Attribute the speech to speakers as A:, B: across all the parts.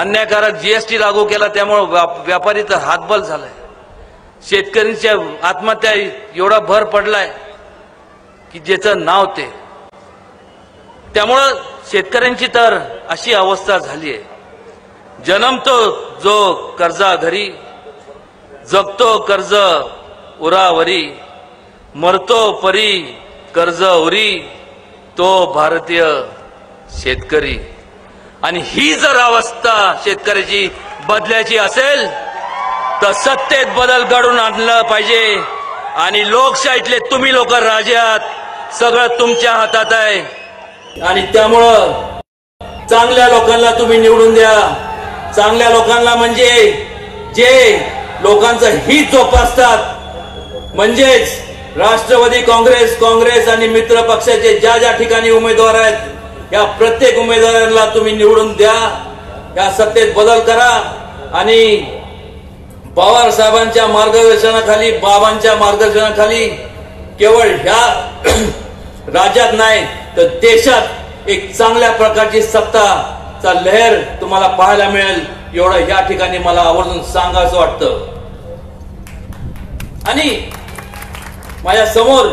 A: अन्यायकारक जीएसटी लागू केला त्यामुळे व्याप- व्यापारी तर हातबल झालाय. शेतकऱ्यांच्या आत्महत्या एवढा भर पडलाय की ज्याचं नाव ते. त्यामुळं शेतकऱ्यांची तर अशी अवस्था झाली आहे जन्मतो जो कर्जा घरी जगतो कर्ज उरावरी मरतो परी कर्ज उरी तो भारतीय शेतकरी. आणि ही जर अवस्था शेतकऱ्याची बदलायची असेल तर सत्तेत बदल घडून आणलं पाहिजे. आणि लोकशाहीतले तुम्ही लोक राजे आहात. सगळं तुमच्या हातात आहे. आणि त्यामुळं चांगल्या लोकांना तुम्ही निवडून द्या. चांगल्या लोकांना म्हणजे जे लोकांचं हित जोपासतात. म्हणजेच राष्ट्रवादी काँग्रेस काँग्रेस आणि मित्र पक्षाचे ज्या ज्या ठिकाणी उमेदवार आहेत या प्रत्येक उमेदवारांना तुम्ही निवडून द्या. या सत्तेत बदल करा आणि पवार साहेबांच्या मार्गदर्शनाखाली बाबांच्या मार्गदर्शनाखाली केवळ ह्या राज्यात नाही तर देशात एक चांगल्या प्रकारची सत्ताचा लहर तुम्हाला पाहायला मिळेल. एवढं या ठिकाणी मला आवर्जून सांगायचं वाटतं. आणि माझ्यासमोर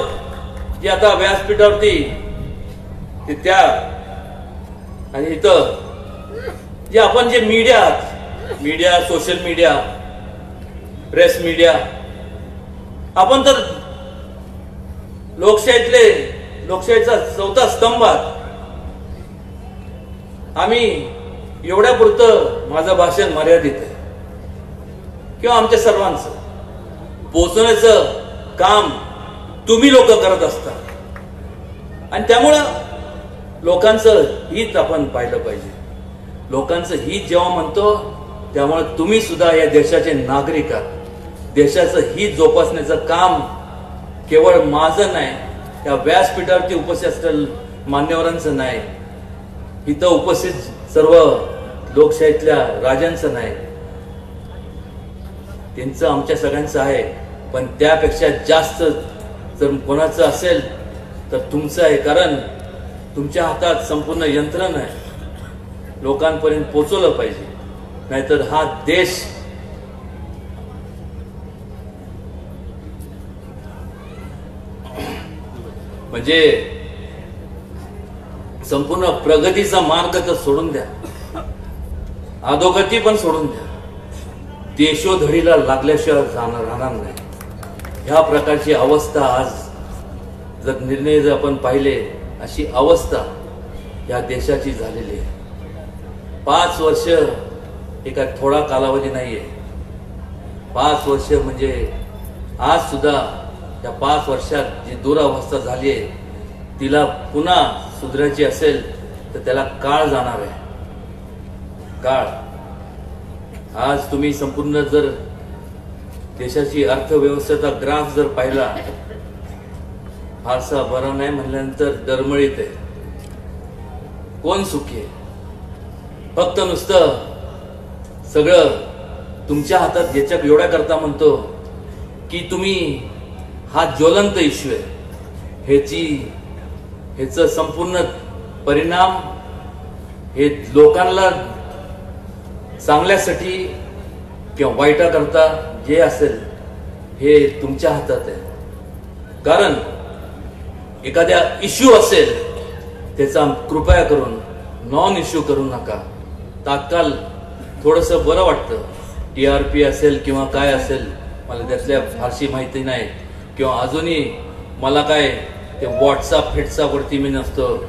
A: जी आता व्यासपीठावरती ते त्या आणि इथं जे आपण जे मीडिया आहात media social media press media आपण तर लोकशाहीतले लोकशाहीचा चौथा स्तंभ आहात. आम्ही एवढ्या पुरतं माझं भाषण मर्यादित आहे. किंवा आमच्या सर्वांचं. पोचवण्याचं काम तुम्ही लोक करत असता. आणि त्यामुळं लोकांचं हित आपण पाहिलं पाहिजे. लोकांचं हित जेव्हा म्हणतो त्यामुळे तुम्ही सुद्धा या देशाचे नागरिक आहात. देशाचं हित जोपासण्याचं काम केवळ माझं नाही त्या व्यासपीठावरती उपस्थित असलेल्या मान्यवरांचं नाही. इथं उपस्थित सर्व लोकशाहीतल्या राजांचं नाही. त्यांचं आमच्या सगळ्यांचं आहे पण त्यापेक्षा जास्त जर कोणाचं असेल तर तुमचं आहे. कारण तुमच्या हातात संपूर्ण यंत्रण आहे. लोकांपर्यंत पोचवलं पाहिजे. नाहीतर हा देश म्हणजे संपूर्ण प्रगतीचा मार्ग तर सोडून द्या. अधोगती पण सोडून द्या. देशोधडीला लागल्याशिवाय जाणार राहणार नाही. ह्या प्रकारची अवस्था आज जर निर्णय जर आपण पाहिले अशी अवस्था या देशाची झालेली आहे. पाच वर्ष एका थोडा कालावधी नाही आहे पाच वर्ष म्हणजे आज सुद्धा या पाच वर्षात जी दुरावस्था झाली आहे तिला पुन्हा सुधरायची असेल तर त्याला काळ जाणार आहे. काळ. आज तुम्ही संपूर्ण जर देशाची अर्थव्यवस्थेचा ग्राफ जर पाहिला फारसा बरा नाही म्हणल्यानंतर डरमळीत आहे. कोण सुखी आहे? फक्त नुसतं सगळं तुमच्या हातात याच्या एवढ्या करता म्हणतो की तुम्ही हा ज्वलंत इश्यू आहे. ह्याची ह्याच संपूर्ण परिणाम हे लोकांना चांगल्यासाठी किंवा वाईटाकरता जे असेल हे तुमच्या हातात आहे. कारण एखाद्या इश्यू असेल त्याचा कृपया करून नॉन इश्यू करू नका. तात्काळ थोडस बरं वाटतं. टी आर पी असेल किंवा काय असेल मला त्यातल्या फारशी माहिती नाही. किंवा अजूनही मला काय ते व्हॉट्सअप फेट्सअप वरती मी नसतो.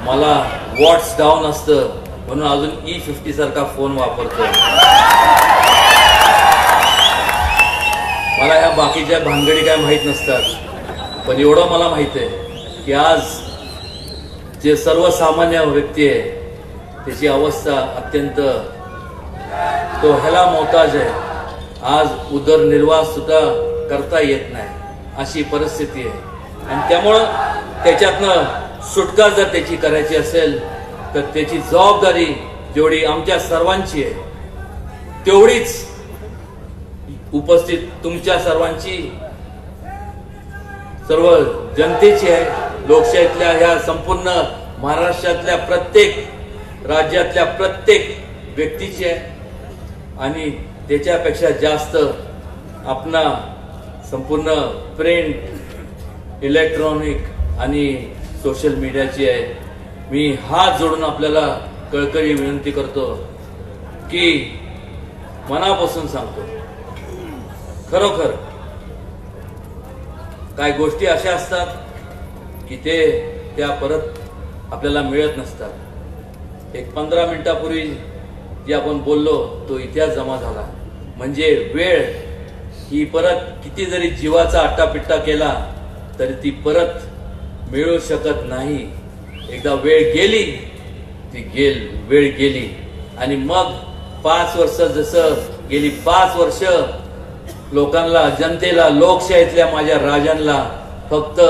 A: मला व्हॉट्स डाऊन असतं. म्हणून अजून e ई फिफ्टी सारखा फोन वापरतो. मला ह्या बाकीच्या भानगडी काय माहीत नसतात. पण एवढं मला माहीत आहे. की आज जे सर्वसामान्य व्यक्ती आहे त्याची अवस्था अत्यंत तो ह्याला मोताज आहे. आज उदरनिर्वाह सुद्धा करता येत नाही अशी परिस्थिती आहे. आणि त्यामुळं त्याच्यातनं सुटका जर त्याची करायची असेल तर त्याची जबाबदारी जेवढी आमच्या सर्वांची आहे तेवढीच उपस्थित तुमच्या सर्वांची सर्व जनतेची आहे. लोकशाहीतल्या ह्या संपूर्ण महाराष्ट्रातल्या प्रत्येक राज्यातल्या प्रत्येक व्यक्तीची आहे. आणि त्याच्यापेक्षा जास्त आपणा संपूर्ण प्रिंट इलेक्ट्रॉनिक आणि सोशल मीडियाची आहे. मी हात जोडून आपल्याला कळकळी विनंती करतो की मनापासून सांगतो खरोखर काय गोष्टी अशा असतात की ते त्या परत आपल्याला मिळत नसतात. एक पंधरा मिनिटापूर्वी जे आपण बोललो तो इतिहास जमा झाला. म्हणजे वेळ ही परत किती जरी जीवाचा आट्टापिट्टा केला तरी ती परत मिळू शकत नाही. एकदा वेळ गेली ती गेल वेळ गेली. आणि मग पाच वर्ष जसं गेली पाच वर्ष लोकांना जनतेला लोकशाहीतल्या माझ्या राजांना फक्त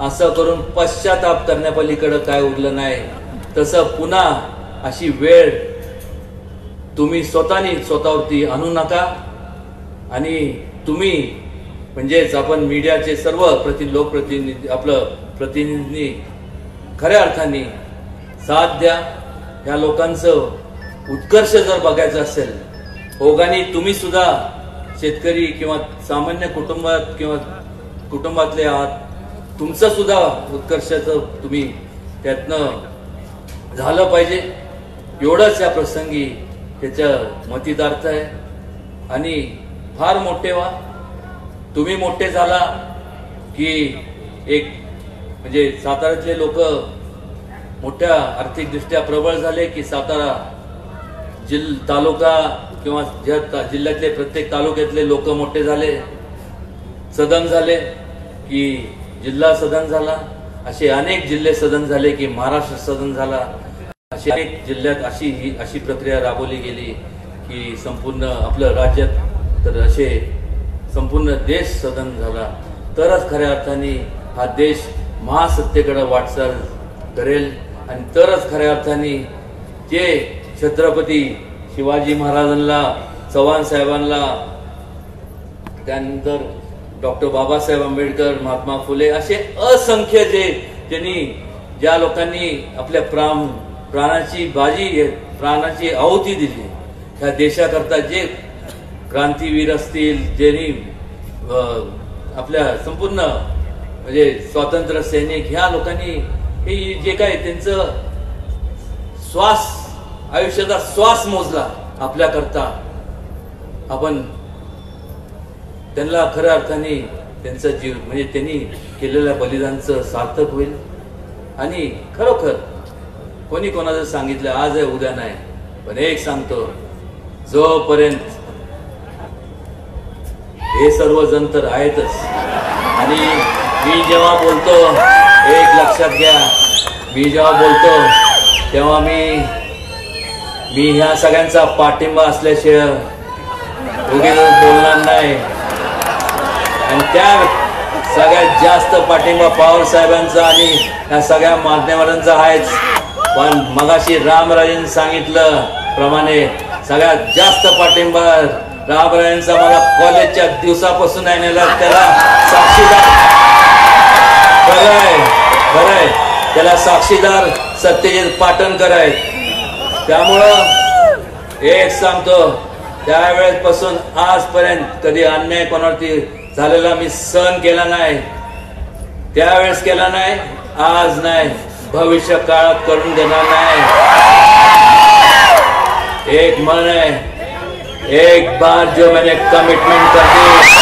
A: असं करून पश्चाताप करण्यापलीकडं काय उरलं नाही. तसं पुन्हा अशी वेळ तुम्ही स्वतःनी स्वतःवरती आणू नका. आणि तुम्ही म्हणजेच आपण मीडियाचे सर्व प्रति लोकप्रतिनिधी आपलं प्रतिनिधी खऱ्या अर्थाने साथ द्या. या लोकांचं उत्कर्ष जर बघायचं असेल ओघाने तुम्ही सुद्धा शेतकरी किंवा सामान्य कुटुंबात किंवा कुटुंबातले आहात तुमचं सुद्धा उत्कर्षाचं तुम्ही त्यातनं झालं पाहिजे. एवढंच या प्रसंगी त्याच्या मतीदार्थ आहे. आणि फार मोठे व्हा. तुम्ही मोठे झाला की एक म्हणजे साताऱ्यातले लोक मोठ्या आर्थिकदृष्ट्या प्रबळ झाले की सातारा जिल तालुका किंवा ज्या ता- जिल्ह्यातले प्रत्येक तालुक्यातले लोक मोठे झाले सदन झाले की जिल्हा सदन झाला असे अनेक जिल्हे सदन झाले की महाराष्ट्र सदन झाला. असे अनेक जिल्ह्यात अशी ही अशी प्रक्रिया राबवली गेली की संपूर्ण आपलं राज्यात तर असे संपूर्ण देश सदन झाला. तरच खऱ्या अर्थाने हा देश महासत्तेकडे वाटचाल करेल आणि तरच खऱ्या अर्थाने जे छत्रपती शिवाजी महाराजांना चव्हाण साहेबांना त्यानंतर डॉक्टर बाबासाहेब आंबेडकर महात्मा फुले असे असंख्य जे ज्यांनी ज्या लोकांनी आपल्या प्राण प्राणाची बाजी प्राणाची आहुती दिली. ह्या देशाकरता जे क्रांतीवीर असतील ज्यांनी आपल्या संपूर्ण म्हणजे स्वातंत्र्य सैनिक ह्या लोकांनी हे जे काय त्यांचं श्वास आयुष्याचा श्वास मोजला आपल्याकरता. आपण त्यांना खऱ्या अर्थाने त्यांचा जीव म्हणजे त्यांनी केलेल्या बलिदानचं सार्थक होईल. आणि खरोखर कोणी कोणाचं सांगितलं आज आहे उद्या नाही. पण एक सांगतो जोपर्यंत हे सर्व जण तर आहेतच. आणि मी जेव्हा बोलतो एक लक्षात घ्या मी जेव्हा बोलतो तेव्हा मी मी ह्या सगळ्यांचा पाठिंबा असल्याशिवाय उगीच बोलणार नाही. आणि त्या सगळ्यात जास्त पाठिंबा पवार साहेबांचा आणि या सगळ्या मान्यवरांचा आहेच. पण मगाशी रामराजेंनी सांगितलं प्रमाणे सगळ्यात जास्त पाठिंबा रामराजेंचा मला कॉलेजच्या दिवसापासून आहे त्याला साक्षीदार खरंय खरंय त्याला साक्षीदार सत्यजित पाटणकर आहेत. त्यामुळं एक सांगतो त्यावेळेसपासून आजपर्यंत कधी अन्याय कोणावरती झालेला मी सहन केला नाही त्यावेळेस केला नाही आज नाही भविष्य काळात करून देणार नाही. एक मन आहे एक बार जो मैंने कमिटमेंट कर दी.